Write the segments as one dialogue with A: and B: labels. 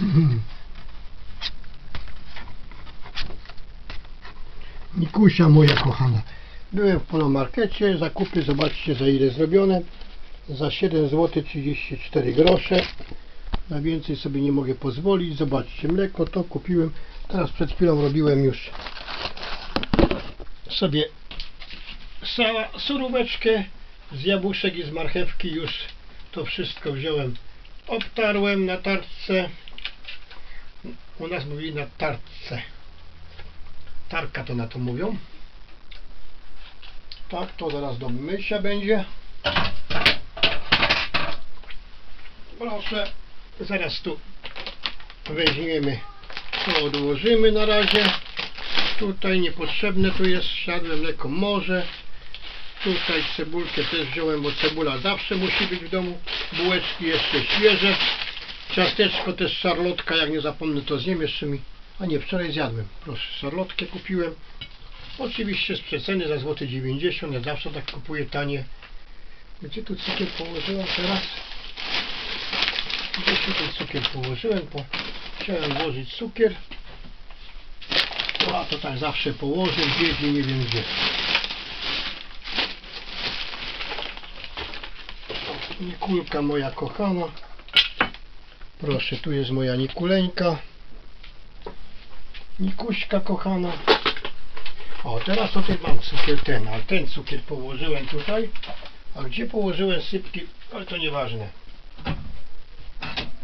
A: Nikusia moja kochana. Byłem w Polomarkecie, zakupy zobaczcie za ile zrobione. Za 7 zł 34 grosze. Na więcej sobie nie mogę pozwolić. Zobaczcie, mleko to kupiłem. Teraz przed chwilą robiłem już sobie sała, suróweczkę z jabłuszek i z marchewki. Już to wszystko wziąłem. Obtarłem na tarce. U nas mówili na tarce. Tarka to na to mówią. Tak, to zaraz do mycia będzie. Proszę, zaraz tu weźmiemy, to odłożymy na razie. Tutaj niepotrzebne tu jest, siadłem mleko morze. Tutaj cebulkę też wziąłem, bo cebula zawsze musi być w domu. Bułeczki jeszcze świeże. Ciasteczko też szarlotka, jak nie zapomnę to zjem jeszcze mi. A nie, wczoraj zjadłem. Proszę, szarlotkę kupiłem. Oczywiście z przeceny za złoty 90, ja zawsze tak kupuję tanie. Gdzie tu cukier położyłem teraz? Gdzieś tu ten cukier położyłem, bo chciałem włożyć cukier. O, a to tak zawsze położę, gdzie nie wiem gdzie. Nikulka moja kochana. Proszę, tu jest moja Nikuleńka. Nikuśka kochana. O, teraz tutaj mam cukier ten, ale ten cukier położyłem tutaj. A gdzie położyłem sypki, ale to nieważne.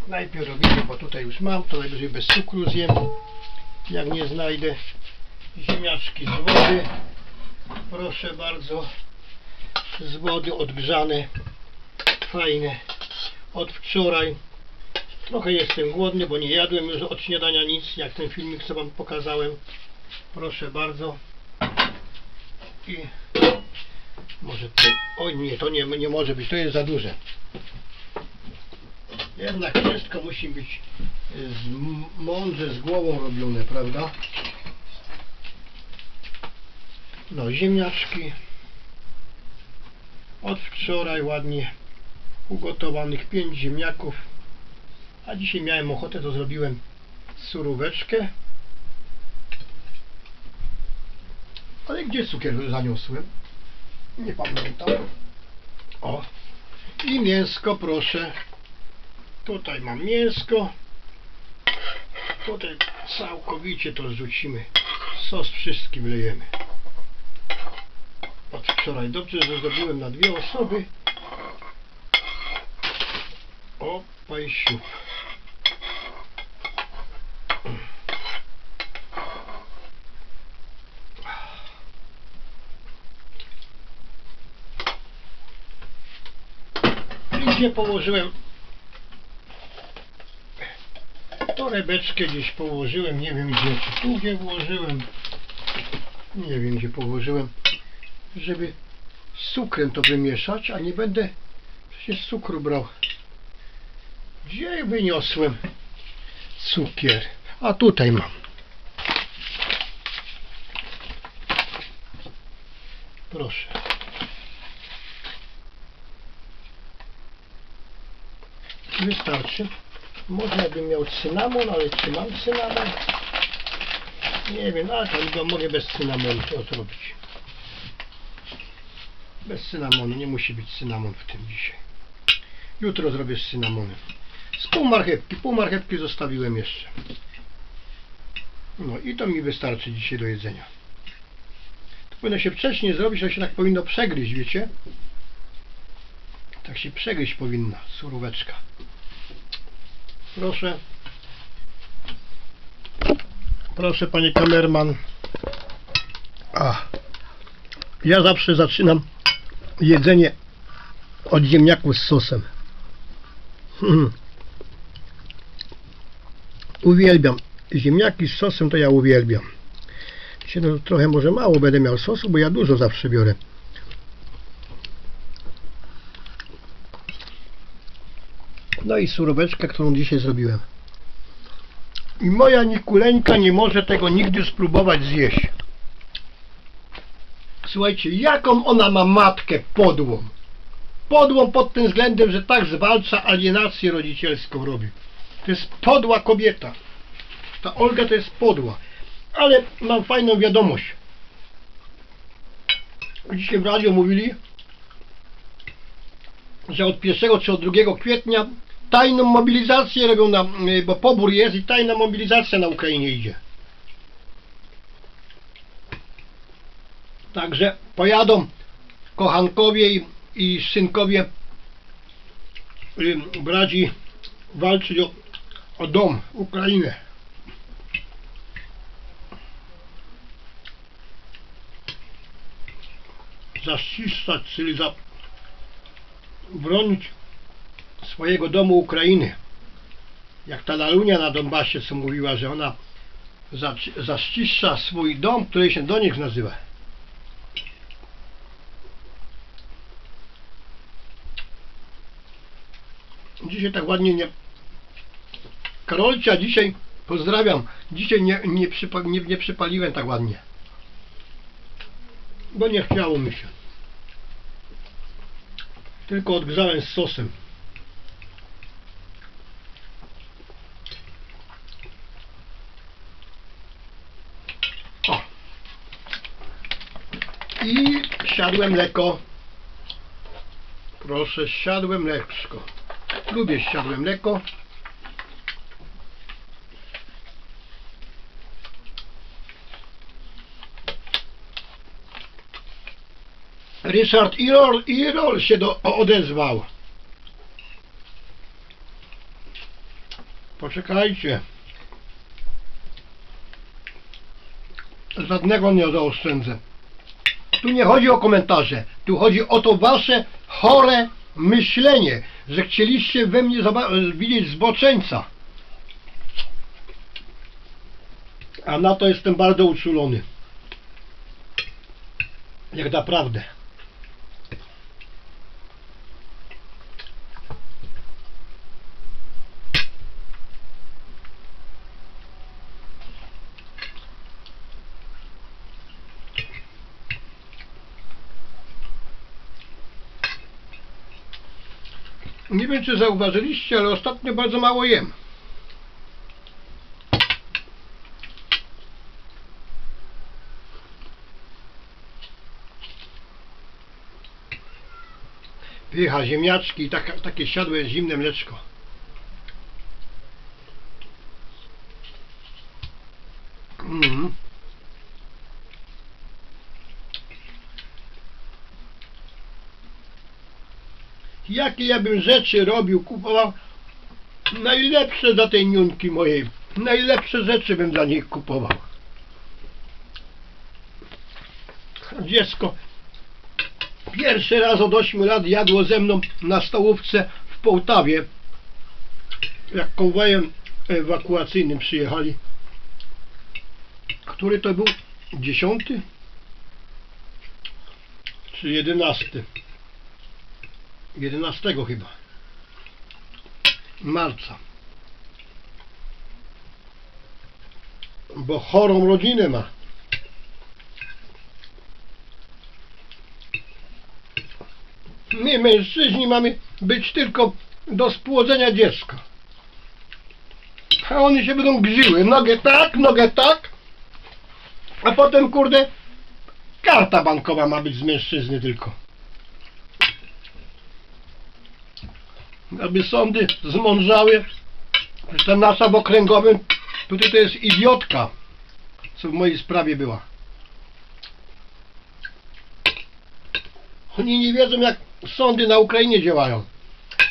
A: Najpierw robimy, bo tutaj już mam, to najwyżej bez cukru zjem. Jak nie znajdę ziemniaczki z wody. Proszę bardzo. Z wody odgrzane. Fajne. Od wczoraj. Trochę jestem głodny, bo nie jadłem już od śniadania nic, jak ten filmik co wam pokazałem. Proszę bardzo. I może to, oj nie, to nie, nie może być, to jest za duże. Jednak wszystko musi być z, mądrze z głową robione, prawda? No, ziemniaczki. Od wczoraj ładnie ugotowanych 5 ziemniaków. A dzisiaj miałem ochotę, to zrobiłem suróweczkę. Ale gdzie cukier zaniosłem? Nie pamiętam. O. I mięsko, proszę. Tutaj mam mięsko. Tutaj całkowicie to zrzucimy. Sos wszystki wlejemy. Od wczoraj dobrze, że zrobiłem na dwie osoby. O, pajsiu. Gdzie położyłem torebeczkę gdzieś położyłem, nie wiem gdzie, czy tu gdzie włożyłem, nie wiem gdzie położyłem, żeby z cukrem to wymieszać, a nie będę przecież cukru brał. Gdzie wyniosłem cukier? A tutaj mam. Proszę. Wystarczy. Można bym miał cynamon, ale czy mam cynamon? Nie wiem, ale to go mogę bez cynamonu to zrobić. Bez cynamonu, nie musi być cynamon w tym dzisiaj. Jutro zrobię z cynamonem. Z pół marchewki, pół marchewki zostawiłem jeszcze. No i to mi wystarczy dzisiaj do jedzenia. To powinno się wcześniej zrobić, to się tak powinno przegryźć, wiecie? Tak się przegryźć powinna suróweczka. Proszę. Proszę panie kamerman. A. Ja zawsze zaczynam jedzenie od ziemniaków z sosem. Hmm. Uwielbiam. Ziemniaki z sosem to ja uwielbiam. Dzisiaj trochę może mało będę miał sosu, bo ja dużo zawsze biorę. No i suróweczkę, którą dzisiaj zrobiłem. I moja Nikuleńka nie może tego nigdy spróbować zjeść. Słuchajcie, jaką ona ma matkę podłą. Podłą pod tym względem, że tak zwalcza alienację rodzicielską robi. To jest podła kobieta. Ta Olga to jest podła. Ale mam fajną wiadomość. Dzisiaj w radiu mówili, że od 1 czy od 2 kwietnia tajną mobilizację robią, na, y, bo pobór jest i tajna mobilizacja na Ukrainie idzie. Także pojadą kochankowie i, i synkowie y, bradzi walczyć o, o dom, Ukrainę. Zaściszczać, czyli za, bronić swojego domu Ukrainy. Jak ta Lalunia na Donbasie, co mówiła, że ona za, zaściszcza swój dom, który się do nich nazywa. Dzisiaj tak ładnie nie... Karolcia dzisiaj, pozdrawiam, dzisiaj nie, nie, przypa, nie, nie przypaliłem tak ładnie. Bo nie chciało mi się. Tylko odgrzałem z sosem. O. Siadłem lekko. Proszę, siadłem lekko. Lubię siadłem mleko. Ryszard Irol, Irol się do, odezwał. Poczekajcie. Żadnego nie zaoszczędzę. Tu nie chodzi o komentarze. Tu chodzi o to wasze chore myślenie, że chcieliście we mnie widzieć zboczeńca. A na to jestem bardzo uczulony. Jak naprawdę. Nie wiem, czy zauważyliście, ale ostatnio bardzo mało jem. Pycha, ziemniaczki i takie siadłe zimne mleczko. Jakie ja bym rzeczy robił, kupował najlepsze dla tej niunki mojej. Najlepsze rzeczy bym dla niej kupował. Dziecko pierwszy raz od 8 lat jadło ze mną na stołówce w Połtawie. Jak konwojem ewakuacyjnym przyjechali. Który to był? Dziesiąty? Czy jedenasty? 11 chyba marca. Bo chorą rodzinę ma. My mężczyźni mamy być tylko do spłodzenia dziecka. A one się będą gziły. Nogę tak, nogę tak. A potem kurde karta bankowa ma być z mężczyzny tylko. Aby sądy zmądrzały, że ta nasza w okręgowym, tutaj to jest idiotka, co w mojej sprawie była. Oni nie wiedzą, jak sądy na Ukrainie działają.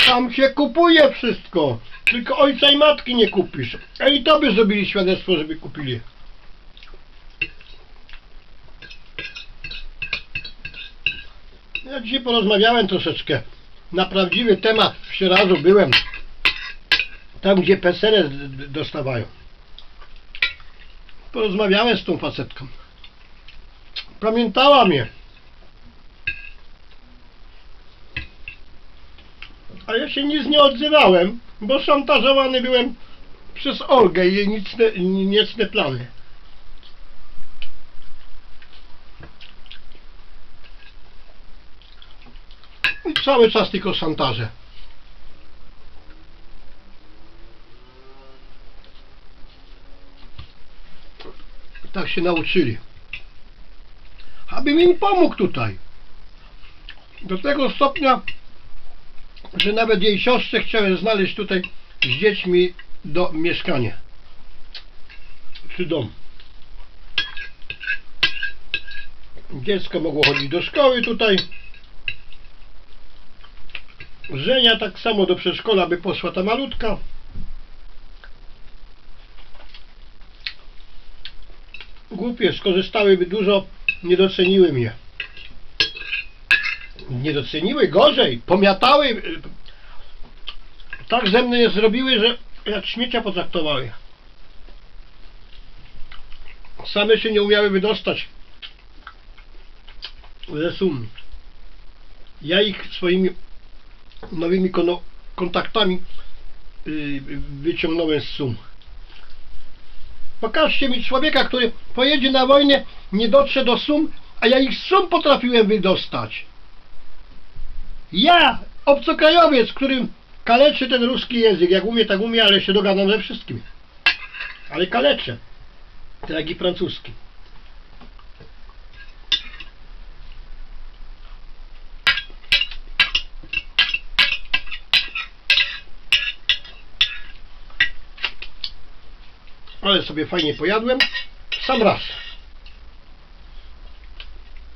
A: Tam się kupuje wszystko, tylko ojca i matki nie kupisz. A i to by zrobili świadectwo, żeby kupili. Ja dzisiaj porozmawiałem troszeczkę na prawdziwy temat w Sieradzu byłem. Tam, gdzie PSL d- dostawają. Porozmawiałem z tą facetką. Pamiętała mnie. A ja się nic nie odzywałem, bo szantażowany byłem przez Olgę i jej niecne, niecne plany. I cały czas tylko szantaże. Tak się nauczyli. Abym im pomógł tutaj. Do tego stopnia, że nawet jej siostrze chciałem znaleźć tutaj z dziećmi do mieszkania. Czy dom. Dziecko mogło chodzić do szkoły tutaj. Żenia tak samo do przedszkola by poszła ta malutka. Głupie, skorzystałyby dużo, nie doceniły mnie. Nie doceniły, gorzej, pomiatały. Tak ze mnie zrobiły, że jak śmiecia potraktowały. Same się nie umiały wydostać ze sum. Ja ich swoimi nowymi kontaktami yy, wyciągnąłem z sum. Pokażcie mi człowieka, który pojedzie na wojnę, nie dotrze do sum, a ja ich z sum potrafiłem wydostać. Ja, obcokrajowiec, którym kaleczy ten ruski język, jak umie, tak umie, ale się dogadam ze wszystkim. Ale kaleczę, tak i francuski. Ale sobie fajnie pojadłem. Sam raz.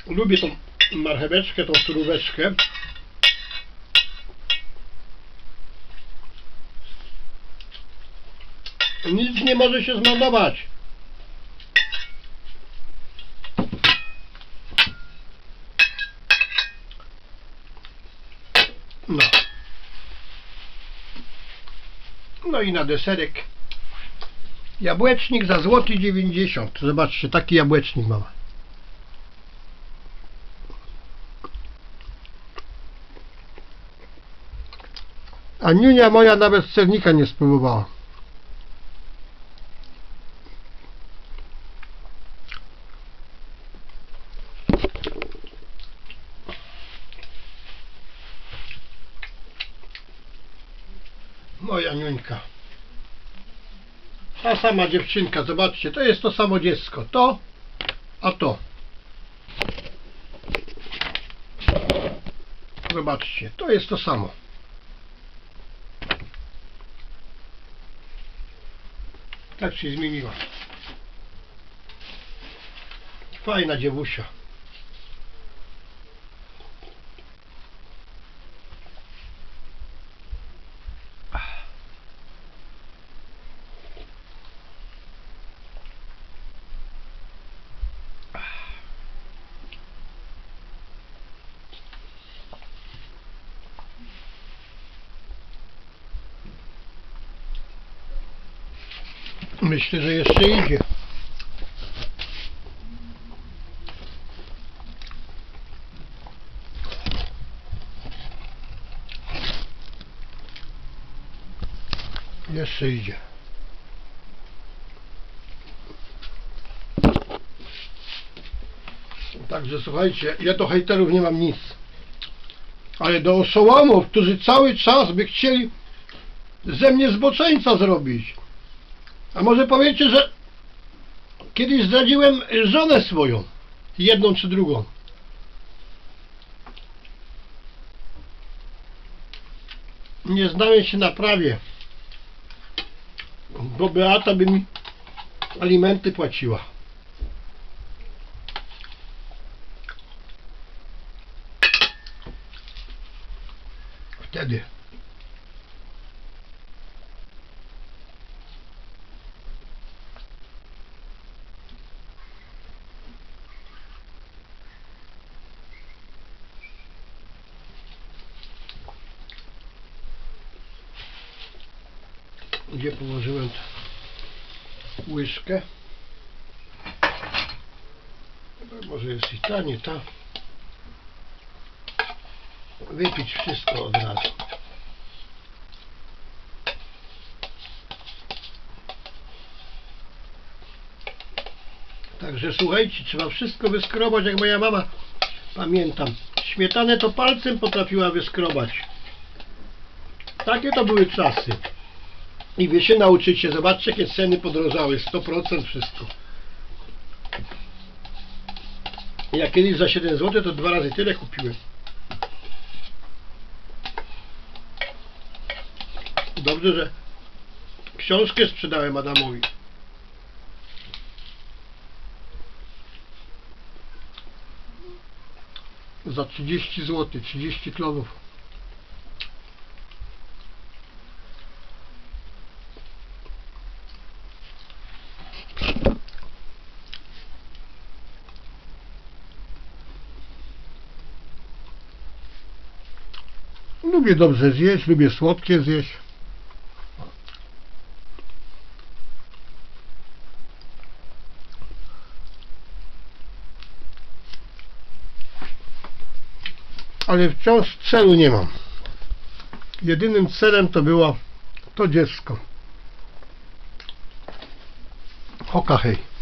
A: Lubię tą marcheweczkę, tą suróweczkę. Nic nie może się zmarnować. No. No i na deserek Jabłecznik za złoty 90. Zobaczcie, taki jabłecznik mam. A niunia moja nawet sernika nie spróbowała. Moja niuńka. Ta sama dziewczynka, zobaczcie, to jest to samo dziecko. To, a to. Zobaczcie, to jest to samo. Tak się zmieniła. Fajna dziewusia. Myślę, że jeszcze idzie. Jeszcze idzie. Także słuchajcie, ja do hejterów nie mam nic. Ale do oszołomów, którzy cały czas by chcieli ze mnie zboczeńca zrobić. A może powiecie, że kiedyś zdradziłem żonę swoją, jedną czy drugą. Nie znałem się na prawie, bo Beata by mi alimenty płaciła. Wtedy. Gdzie położyłem łyżkę. Chyba Może jest i ta, nie ta. Wypić wszystko od razu. Także słuchajcie, trzeba wszystko wyskrobać, jak moja mama. Pamiętam. Śmietanę to palcem potrafiła wyskrobać. Takie to były czasy. I wy się nauczycie, zobaczcie jakie ceny podrożały, 100% wszystko. Ja kiedyś za 7 zł to dwa razy tyle kupiłem. Dobrze, że książkę sprzedałem Adamowi. Za 30 zł, 30 klonów. Lubię dobrze zjeść, lubię słodkie zjeść. Ale wciąż celu nie mam. Jedynym celem to było to dziecko. Hoka hej.